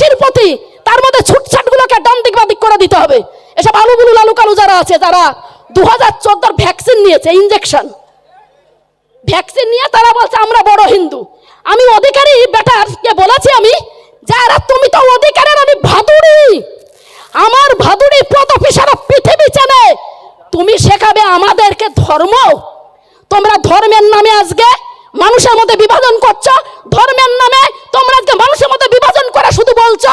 ভারতবাসীর প্রতি তার মধ্যে ছুটছাটগুলোকে ডান দিক বাদিক করে দিতে হবে। এসব আলুগুলু লালু কালু যারা আছে, যারা দু হাজার চোদ্দোর ভ্যাকসিন নিয়েছে ইঞ্জেকশন ভ্যাকসিন নিয়ে তারা বলছে, আমরা বড় হিন্দু। আমি অধিকারী বেটারকে বলেছি আমি, যারা তুমি তো অধিকারের আমি ভাদুড়ি। আমার ভাদুড়ি প্রদপি সারা পৃথিবী চেনে। তুমি শেখাবে আমাদেরকে ধর্ম। তোমরা ধর্মের নামে আজকে মানুষের মধ্যে বিভাজন করছ, ধর্মের নামে তোমরা আজকে মানুষের মধ্যে বিভাজন করে শুধু বলছো,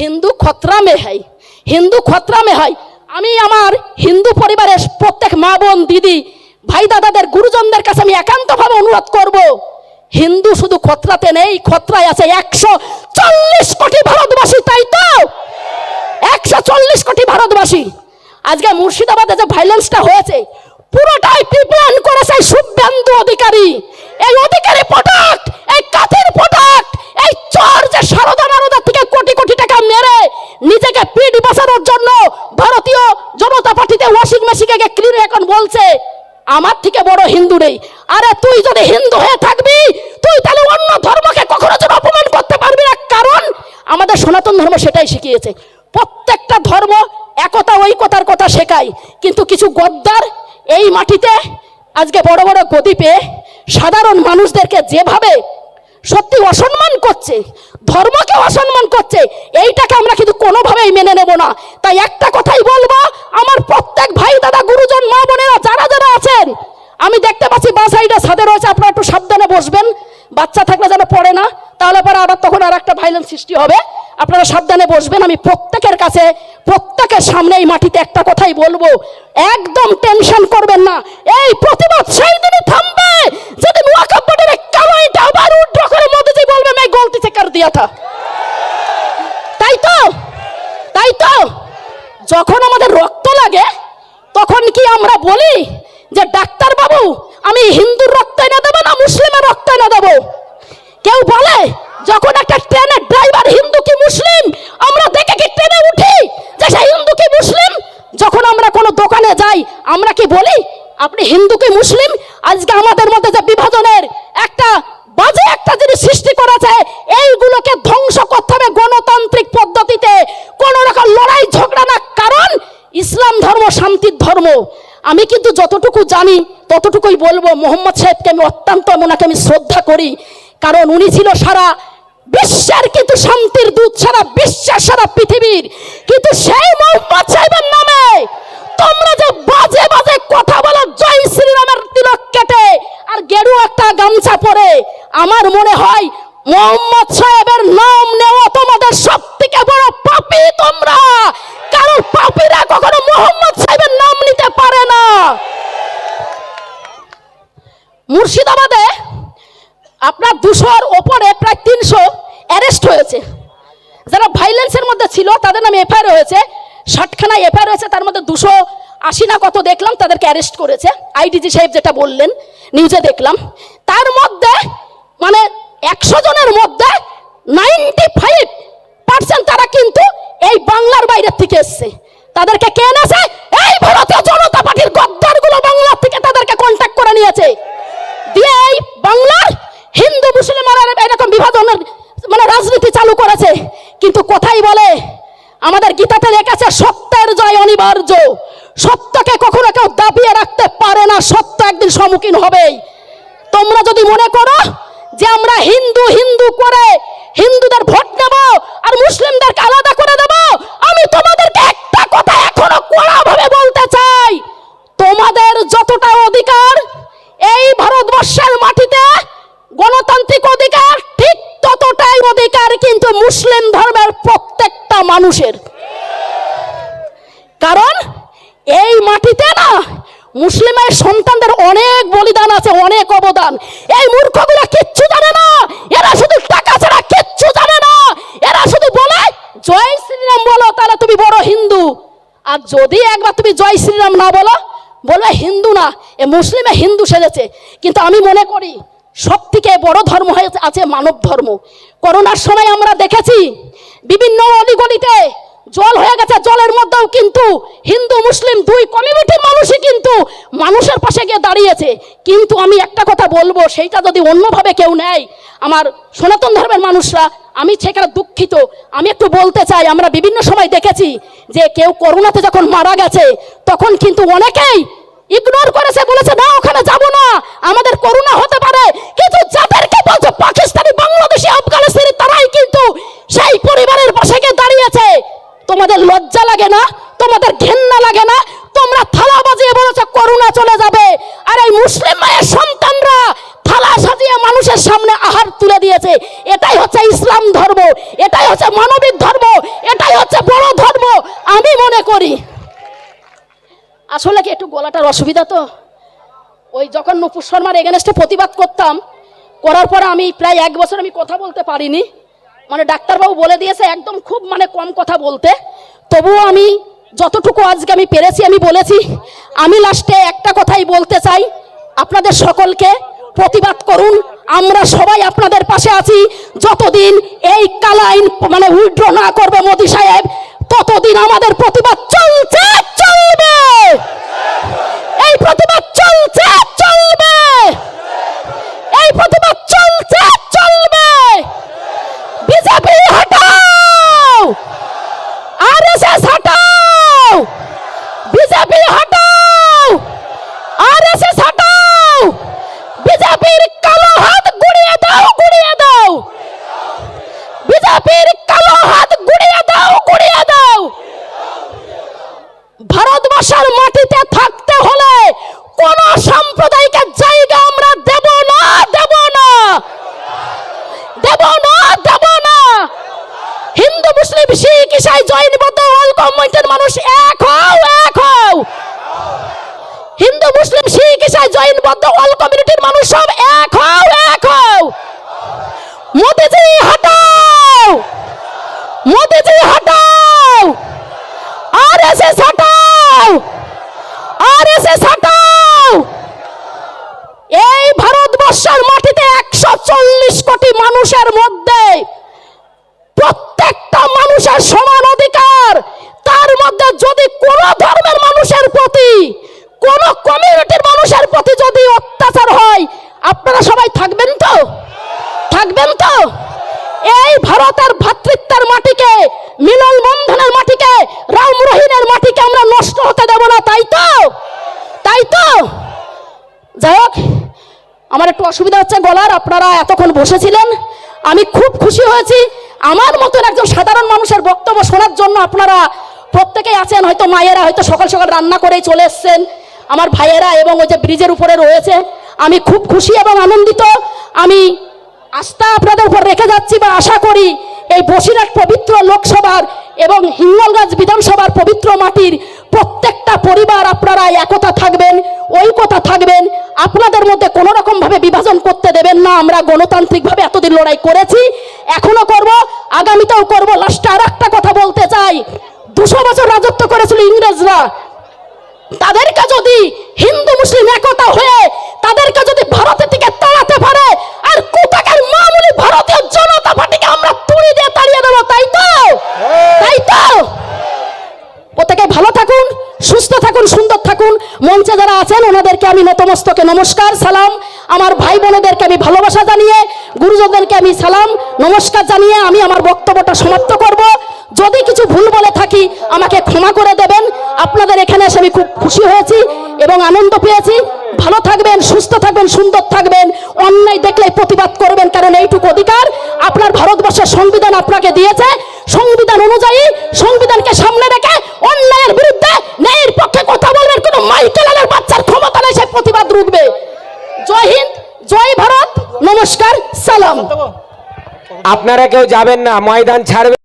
হিন্দু খতরা মে হয় হিন্দু খতরা মে হয় আমি আমার হিন্দু পরিবারের প্রত্যেক মা বোন, দিদি, ভাই দাদাদের, গুরুজনদের কাছে আমি একান্তভাবে অনুরোধ করব, হিন্দু শুধু খতরাতে নেই, খতরায় আছে একশো চল্লিশ কোটি ভারতবাসী, তাই তো? একশো চল্লিশ কোটি ভারতবাসী। আজকে মুর্শিদাবাদে যে ভাইলেন্সটা হয়েছে পুরোটাই প্রিপ্ল্যান করেছে এই শুভেন্দু অধিকারী এই অধিকারী প্রোডাক্ট এই কাথের প্রোডাক্ট এই চর যে সারদা নারদা থেকে কোটি কোটি টাকা মেরে নিজেকে পিঠ বাঁচানোর জন্য ভারতীয় জনতা পার্টিতে ওয়াশিং মেশিনকে ক্লিন এখন বলছে আমার থেকে বড় হিন্দু নেই আরে তুই যদি হিন্দু হয়ে থাকবি, তুই তাহলে অন্য ধর্মকে কখনো যেন অপমান করতে পারবি না। কারণ আমাদের সনাতন ধর্ম সেটাই শিখিয়েছে। প্রত্যেকটা ধর্ম একতা ঐকতার কথা শেখায়। কিন্তু কিছু গদ্দার এই মাটিতে আজকে বড় বড় গদি পেয়ে সাধারণ মানুষদেরকে যেভাবে সত্যি অসম্মান করছে, ধর্মকে অসম্মান করছে, এইটাকে আমরা কিন্তু কোনোভাবেই মেনে নেব না। তাই একটা কথাই বলব, আমার প্রত্যেক ভাই দাদা গুরুজন মা বোনেরা যারা যারা আছেন আমি দেখতে পাচ্ছি বা সাইডে ছাদে রয়েছে, আপনারা একটু সাবধানে বসবেন। বাচ্চা থাকলে যেন পড়ে না, তাহলে পরে আবার তখন আর একটা ভাইলেন্স সৃষ্টি হবে। আপনারা সাবধানে বসবেন, আমি প্রত্যেকের কাছে, প্রত্যেকের সামনে এই মাটিতে একটা কথাই বলব। একদম টেনশন করবেন না। এই প্রতিবাদ সেই দিনই থামবে। যেদিন ওয়াকফ বোর্ডের কামাইটা আবার উড্র করে মোদিজি বলবে এই গলতি চেকার দিয়া থা। তাই তো? তাই তো? যখন আমাদের রক্ত লাগে, তখন কি আমরা বলি? যে ডাক্তার বাবু, আমি হিন্দুর রক্ত এনে দেবো না মুসলিমের রক্ত এনে দেবো? কেউ বলে, যখন একটা ট্রেনের ড্রাইভার হিন্দু কি মুসলিম, আমরা দেখে কি ট্রেনে উঠি যে সে হিন্দু কি মুসলিম? যখন আমরা কোনো দোকানে যাই, আমরা কি বলি, আপনি হিন্দু কি মুসলিম? আজকে আমাদের মধ্যে যে বিভাজনের একটা বাজে একটা জিনিস সৃষ্টি করেছে, এইগুলোকে ধ্বংস করতে হবে গণতান্ত্রিক পদ্ধতিতে। কোন রকম লড়াই, ঝগড়া না, কারণ ইসলাম ধর্ম, শান্তির ধর্ম। আমি কিন্তু যতটুকু জানি, ততটুকুই বলব, মোহাম্মদ সাহেবকে আমি অত্যন্ত, ওনাকে আমি শ্রদ্ধা করি। কারণ উনি ছিল সারা বিশ্বের কিন্তু শান্তির দূত, সারা বিশ্বের, সারা পৃথিবীর। কিন্তু সেই মোহাম্মদ সাহেবের নামে তোমরা যে বাজে বাজে কথা বলো, জয় শ্রীরামের তিলক কেটে, আর গেরু একটা গামছা পরে, আমার মনে হয় মোহাম্মদ সাহেবের নাম নেওয়া তোমাদের সব থেকে বড় পাপি তোমরা কারণ পাপিরা কখনো মোহাম্মদ সাহেবের নাম নিতে পারে না মুর্শিদাবাদে আপনার দুশোর ওপরে প্রায় তিনশো অ্যারেস্ট হয়েছে। যারা ভাইলেন্সের মধ্যে ছিল, তাদের নামে এফআইআর হয়েছে। ষাটখানা এফআইআর হয়েছে, তার মধ্যে দুশো আশি না কত দেখলাম, তাদেরকে অ্যারেস্ট করেছে। আইডিজি সাহেব যেটা বললেন নিউজে দেখলাম। তার মধ্যে মানে একশো জনের মধ্যে নাইনটি ফাইভ পার্সেন্ট তারা কিন্তু এই বাংলার বাইরের থেকে এসছে। তাদেরকে কে এনেছে? কোথায় বলে। আমাদের গীতাতে লেখাছে, সত্যের জয় অনিবার্য। সত্যকে কখনো কেউ দাবিয়ে রাখতে পারে না, সত্য একদিন সম্মুখীন হবেই। তোমরা যদি মনে করো যে আমরা হিন্দু হিন্দু করে হিন্দুদের ভোট নেব আর মুসলিমদেরকে আলাদা করে দেব, আমি তোমাদেরকে একটা কথা এখনও কড়াভাবে বলতে চাই তোমাদের যতটা অধিকার এই ভারতবর্ষের মাটিতে গণতান্ত্রিক অধিকার ঠিক ততটাই অধিকার কিন্তু মুসলিম ধর্মের প্রত্যেকটা মানুষের কারণ এই মাটিতে না মুসলিমের সন্তানদের অনেক বলিদান আছে, অনেক অবদান। এই মূর্খগুলো কিচ্ছু জানে না। এরা শুধু টাকা ছাড়া কিচ্ছু জানে না। এরা শুধু বলে, জয় শ্রীরাম বলো, তাহলে তুমি বড় হিন্দু। আর যদি একবার তুমি জয় শ্রীরাম না বলো, বলবে হিন্দু না। এ মুসলিমে হিন্দু সেজেছে। কিন্তু আমি মনে করি সব থেকে বড় ধর্ম হয়ে আছে মানব ধর্ম। করোনার সময় আমরা দেখেছি, বিভিন্ন অলিগলিতে জল হয়ে গেছে, জলের মধ্যেও কিন্তু হিন্দু, মুসলিম দুই কমিউনিটির মানুষই কিন্তু মানুষের পাশে গিয়ে দাঁড়িয়েছে। কিন্তু আমি একটা কথা বলব, সেইটা যদি অন্যভাবে কেউ নেয়, আমার সনাতন ধর্মের মানুষরা, আমি সেখানে দুঃখিত। আমি একটু বলতে চাই, আমরা বিভিন্ন সময় দেখেছি যে কেউ করোনাতে যখন মারা গেছে, তখন কিন্তু অনেকেই ইগনোর করেছে, বলেছে, না, ওখানে যাব না, আমাদের করোনা হতে পারে। কিন্তু যাদেরকে বলছে, পাকিস্তানি বাংলাদেশি আফগানিস্তানি তারাই কিন্তু সেই পরিবারের পাশে গিয়ে দাঁড়িয়েছে তোমাদের লজ্জা লাগে না তোমাদের ঘেন্না লাগে না তোমরা থালা বাজিয়ে বলেছ করোনা চলে যাবে আর এই মুসলিম মায়ের সন্তানরা থালা সাজিয়ে মানুষের সামনে আহার তুলে দিয়েছে এটাই হচ্ছে ইসলাম ধর্ম এটাই হচ্ছে মানবিক ধর্ম, এটাই হচ্ছে বড় ধর্ম, আমি মনে করি। আসলে কি একটু গলাটার অসুবিধা তো? ওই যখন নুপুর শর্মার এগেনস্টে প্রতিবাদ করতাম, করার পরে আমি প্রায় এক বছর আমি কথা বলতে পারিনি। মানে ডাক্তারবাবু বলে দিয়েছে, একদম খুব মানে কম কথা বলতে। তবুও আমি যতটুকু আজকে আমি পেরেছি, আমি বলেছি। আমি লাস্টে একটা কথাই বলতে চাই, আপনাদের সকলকে প্রতিবাদ করুন। আমরা সবাই আপনাদের পাশে আছি। যতদিন এই কালাইন মানে উইড্র না করবে মোদি সাহেব, ততদিন আমাদের প্রতিবাদ চলছে চলবে এই প্রতিবাদ চলছে চলবে এই প্রতিবাদ চলছে চলবে বিজেপি হটাও আরএসএস হটাও বিজেপি হটাও আরএসএস হটাও বিজেপির কালো হাত গুড়িয়ে দাও গুড়িয়ে দাও বিজেপির কালো হাত গুড়িয়ে দাও গুড়িয়ে দাও ভারতবর্ষের মাটিতে থাকতে হলে কোন সাম্প্রদায়িকের জায়গা আমরা দেব না দেব না দেব না দেব না হিন্দু মুসলিম শিখ ইসাই জৈন বৌদ্ধ অল কমিউনিটির মানুষ এক হও এক হও হিন্দু মুসলিম শিখ ইসাই জৈন বৌদ্ধ অল কমিউনিটির মানুষ সব এক হও এক হও মোদিজি হটাও মোদিজি হটাও আরএসএস হটাও আরএসএস হটাও এই ভারতবর্ষের মাটিতে একশো চল্লিশ কোটি মানুষের মধ্যে প্রত্যেকটা মানুষের সমান অধিকার, তার মধ্যে যদি কোন ধর্মের মানুষের প্রতি, কোন কমিউনিটির মানুষের প্রতি যদি অত্যাচার হয়, আপনারা সবাই থাকবেন তো? থাকবেন তো? এই ভারতের ভ্রাতৃত্বের মাটিকে, মিলন বন্ধনের মাটিকে, রাম রহিনের মাটিকে আমরা নষ্ট হতে দেব না, তাই তো? তাই তো? যাই হোক, আমার একটু অসুবিধা হচ্ছে গলার, আপনারা এতক্ষণ বসেছিলেন। আমি খুব খুশি হয়েছি। আমার মতন একজন সাধারণ মানুষের বক্তব্য শোনার জন্য আপনারা প্রত্যেকেই আছেন, হয়তো মায়েরা হয়তো সকাল সকাল রান্না করেই চলে এসছেন, আমার ভাইয়েরা এবং ওই যে ব্রিজের উপরে রয়েছে, আমি খুব খুশি এবং আনন্দিত, আমি আস্থা আপনাদের উপর রেখে যাচ্ছি বা আশা করি এই বসিরহাট পবিত্র লোকসভার এবং হিঙ্গলগাছ বিধানসভার পবিত্র মাটির প্রত্যেকটা পরিবার আপনারা একতা থাকবেন কথা থাকবেন, আপনাদের মধ্যে কোনো রকম ভাবে বিভাজন করতে দেবেন না। আমরা গণতান্ত্রিকভাবে এতদিন লড়াই করেছি, এখনও করব, আগামীতেও করব। লাস্টে আর একটা কথা বলতে চাই। দুশো বছর রাজত্ব করেছিল ইংরেজরা। তাদেরকে যদি হিন্দু, মুসলিম একতা হয়ে আমি নতমস্তকে নমস্কার, সালাম। আমার ভাই বোনেদেরকে আমি ভালোবাসা জানিয়ে, গুরুজনদেরকে আমি সালাম, নমস্কার জানিয়ে আমি আমার বক্তব্যটা সমাপ্ত করব। যদি কিছু ভুল বলে থাকি, আমাকে ক্ষমা করে দেবেন। আপনাদের এখানে এসে আমি খুব খুশি হয়েছি এবং আনন্দ পেয়েছি। ভালো থাকবেন, সুস্থ থাকবেন, সুন্দর থাকবেন। অন্যায় দেখলে প্রতিবাদ করবেন, কারণ এইটুকু অধিকার। আপনার ভারতবর্ষের সংবিধান আপনাকে দিয়েছে। আপনারা কেউ যাবেন না ময়দান ছাড়বেন